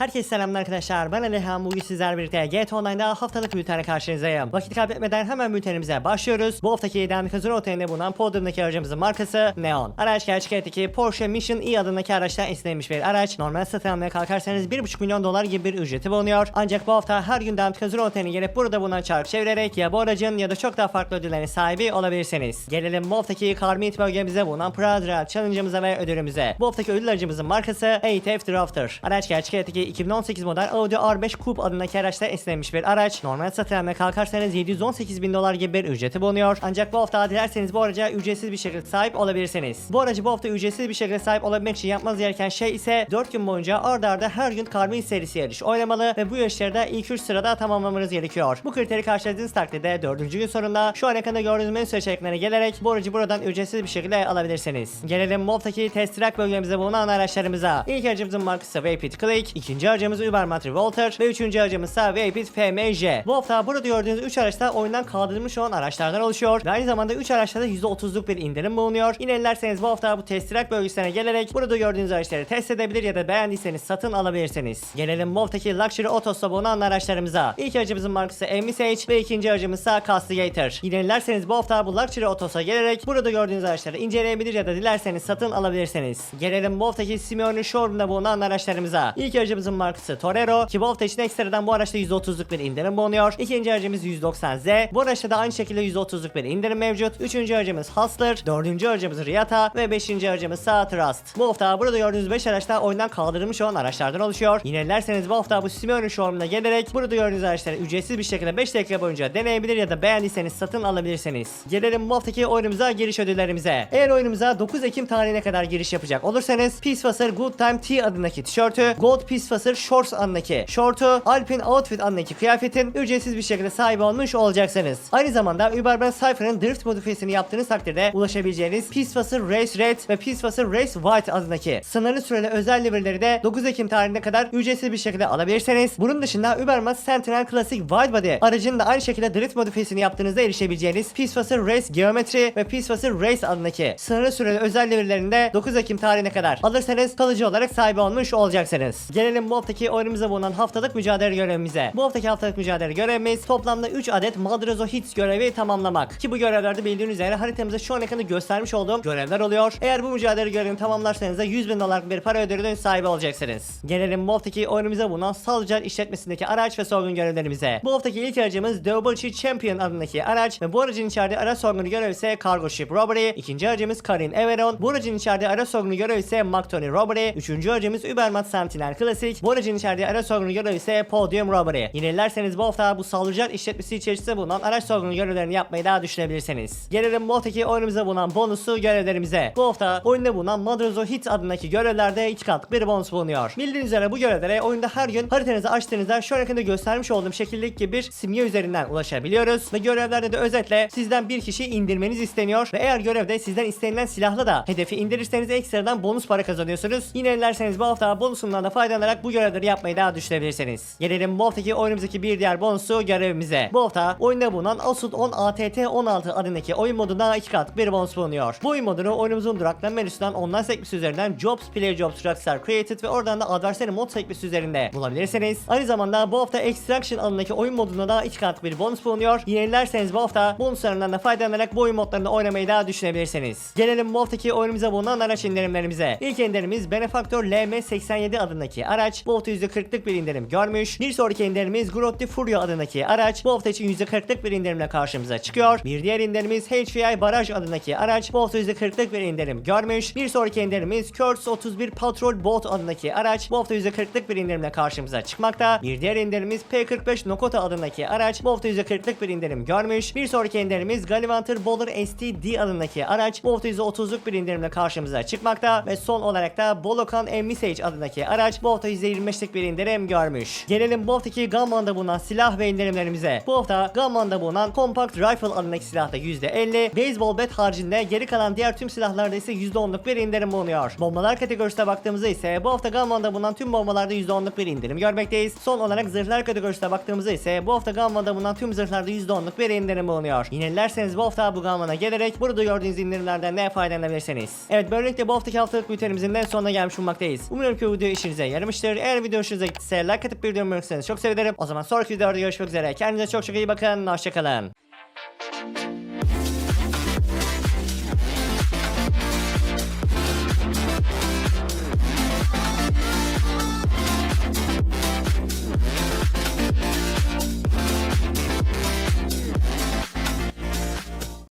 Herkese selamlar arkadaşlar. Ben Alihan. Bugün sizlerle birlikte GT Online'da haftalık bültenle karşınızdayım. Vakit kaybetmeden hemen bültenimize başlıyoruz. Bu haftaki Dinamik Hazır Otelinde bulunan podyumdaki aracımızın markası Neon. Araç gerçek hayattaki Porsche Mission E adındaki araçtan esinlenmiş bir araç. Normal satın almaya kalkarsanız 1,5 milyon dolar gibi bir ücreti bulunuyor. Ancak bu hafta her gün Dinamik Hazır Otelinde gelip burada bulunan çark çevirerek ya bu aracın ya da çok daha farklı ödüllerin sahibi olabilirsiniz. Gelelim bu haftaki Car Meet bölgemize bulunan Rail Challenge'ımıza ve ödülümüze. Bu haftaki ödül aracımızın markası ATF Drafter. Araç gerçek hayattaki 2018 model Audi R5 Coupe adındaki araçta esinlenmiş bir araç. Normal satın almaya kalkarsanız 718 bin dolar gibi bir ücreti bulunuyor. Ancak bu hafta dilerseniz bu araca ücretsiz bir şekilde sahip olabilirsiniz. Bu aracı bu hafta ücretsiz bir şekilde sahip olabilmek için yapmanız gereken şey ise 4 gün boyunca arda arda her gün Carmin serisi yarış oynamalı ve bu yarışları da ilk 3 sırada tamamlamanız gerekiyor. Bu kriteri karşıladığınız takdirde 4. gün sonunda şu an ekranda gördüğünüz menü seçeneklerine gelerek bu aracı buradan ücretsiz bir şekilde alabilirsiniz. Gelelim Mob'taki test track bölgemizde bulunan araçlarımıza. İlk aracımızın markası Vapid Click, ikinci aracımız Ubermat Revolter ve üçüncü aracımız ise Vapid FMJ. Bu hafta burada gördüğünüz 3 araçta oyundan kaldırılmış olan araçlardan oluşuyor ve aynı zamanda 3 araçta da %30'luk bir indirim bulunuyor. Yine dilerseniz bu hafta bu test track bölgesine gelerek burada gördüğünüz araçları test edebilir ya da beğendiyseniz satın alabilirsiniz. Gelelim Mob'taki Luxury Autos'ta bulunan araçlarımıza. İlk aracımızın markası MSH ve ikinci aracımız ise Castigator. Yine dilerseniz bu hafta bu Luxury Autos'a gelerek burada gördüğünüz araçları inceleyebilir ya da dilerseniz satın alabilirsiniz. Gelelim Mob'taki Simeone Showroom'da bulunan araçlarımıza. İlk aracımızın markası Torero ki bu hafta için ekstradan bu araçta %30'luk bir indirim bulunuyor. İkinci aracımız 190Z. Bu araçta da aynı şekilde %30'luk bir indirim mevcut. Üçüncü aracımız Hustler. Dördüncü aracımız Riata ve beşinci aracımız ise Trust. Bu hafta burada gördüğünüz 5 araçta oyundan kaldırılmış olan araçlardan oluşuyor. Yine dilerseniz bu hafta bu Simeone Showroom'una gelerek burada gördüğünüz araçları ücretsiz bir şekilde 5 dakika boyunca deneyebilir ya da beğendiyseniz satın alabilirsiniz. Gelelim bu haftaki oyunumuza giriş ödüllerimize. Eğer oyunumuza 9 Ekim tarihine kadar giriş yapacak olursanız Peace Facer Good Time T adındaki tişörtü, Gold Peace Facer Shorts adındaki şortu, Alpine Outfit adındaki kıyafetin ücretsiz bir şekilde sahibi olmuş olacaksınız. Aynı zamanda Uberman Cypher'ın drift modifiyesini yaptığınız takdirde ulaşabileceğiniz Facer Race Red ve Facer Race White adındaki sınırlı süreli özel livery'leri de 9 Ekim tarihine kadar ücretsiz bir şekilde alabilirsiniz. Bunun dışında Uberman Sentinel Classic Wide Body aracının da aynı şekilde drift modifiyesini yaptığınızda erişebileceğiniz Facer Race Geometry ve Facer Race adındaki sınırlı süreli özel livery'lerini de 9 Ekim tarihine kadar alırsanız kalıcı olarak sahibi olmuş olacaksınız. Gelelim bu haftaki oyunumuza bulunan haftalık mücadele görevimize. Bu haftaki haftalık mücadele görevimiz toplamda 3 adet Madrazo Hits görevi tamamlamak. Ki bu görevlerde bildiğiniz üzere haritamızda şu an ekranda göstermiş olduğum görevler oluyor. Eğer bu mücadele görevini tamamlarsanız da 100 bin dolarlık bir para ödülünün sahibi olacaksınız. Gelelim bu haftaki oyunumuza bulunan Salıcan işletmesindeki araç ve sorgun görevlerimize. Bu haftaki ilk aracımız Double Champion adındaki araç ve bu aracın içerdiği araç sorgunu görevi ise Cargo Ship Robbery. İkinci aracımız Karin Everon. Bu aracın içerdiği araç sorgunu görevi ise McTony Robbery. Üçüncü aracımız Ubermat Sentinel Classic. Bu aracın içerdiği araç sorgunu görevi ise Podium Robbery. Yine dilerseniz bu hafta bu Salıcan işletmesi içerisinde bulunan araç sorgunu görevlerini yapmayı daha düşünebilirsiniz. Gelelim bu haftaki oyunumuza bulunan bonusu görevlerimize. Bu hafta oyunda bulunan Madrazo Hit adındaki görevlerde iki katlık bir bonus bulunuyor. Bildiğiniz üzere bu görevlere oyunda her gün haritanızı açtığınızda şu ekranda göstermiş olduğum şekildeki bir simge üzerinden ulaşabiliyoruz. Ve görevlerde de özetle sizden bir kişi indirmeniz isteniyor ve eğer görevde sizden istenilen silahla da hedefi indirirseniz ekstradan bonus para kazanıyorsunuz. Yine dilerseniz bu hafta bonusundan da faydalanarak bu görevleri yapmayı daha düşünebilirsiniz. Gelelim bu haftaki oyunumuzdaki bir diğer bonusu görevimize. Bu hafta oyunda bulunan Asud 10 ATT 16 adındaki oyun modunda iki katlık bir bonus bulunuyor. Bu oyun modunu oyunumuzun duraklama menüsünden online sekmesi üzerinden Jobs, Play Jobs, Rockstar Created ve oradan da Adversary mod sekmesi üzerinde bulabilirsiniz. Aynı zamanda bu hafta Extraction adındaki oyun modunda da iki katlık bir bonus bulunuyor. Yine dilerseniz bu hafta bonuslarından da faydalanarak bu oyun modlarında oynamayı daha düşünebilirsiniz. Gelelim bu haftaki oyunumuza bulunan araç indirimlerimize. İlk indirimimiz Benefactor LM87 adındaki araç. Bu hafta %40'lık bir indirim görmüş. Bir sonraki indirimimiz Grotti Furio adındaki araç. Bu hafta için %40'lık bir indirimle karşımıza çıkıyor. Bir diğer indirimimiz HVI Baraj adındaki araç. Bu hafta %40'lık bir indirim görmüş. Bir sonraki indirimimiz Kurtz 31 Patrol Boat adındaki araç. Bu hafta %40'lık bir indirimle karşımıza çıkmakta. Bir diğer indirimimiz P45 Nokota adındaki araç. Bu hafta %40'lık bir indirim görmüş. Bir sonraki indirimimiz Gallivanter Bowler STD adındaki araç. Bu hafta %30'luk bir indirimle karşımıza çıkmakta. Ve son olarak da Bolokan M-Message adındaki araç bu hafta %25'lik bir indirim görmüş. Gelelim bu haftaki Gamman'da bulunan silah ve indirimlerimize. Bu hafta Gamman'da bulunan Compact Rifle adındaki silahta %50, Baseball Bat haricinde geri kalan diğer tüm silahlarda ise %10'luk bir indirim bulunuyor. Bombalar kategorisine baktığımızda ise bu hafta Gamman'da bulunan tüm bombalarda %10'luk bir indirim görmekteyiz. Son olarak zırhlar kategorisine baktığımızda ise bu hafta Gamman'da bulunan tüm zırhlarda %10'luk bir indirim bulunuyor. Yine dilerseniz bu hafta bu Gamman'a gelerek burada gördüğünüz indirimlerden ne faydalanabilirsiniz. Evet böylelikle bu haftaki haftalık bültenimizin de sonuna gelmiş bulunmaktayız. Umuyorum ki bu video işinize yaramıştır. Olmuştur. Eğer video hoşunuza gittiyse like atıp bir yorum çok sevinirim. O zaman sonraki videoda görüşmek üzere. Kendinize çok çok iyi bakın. Hoşçakalın.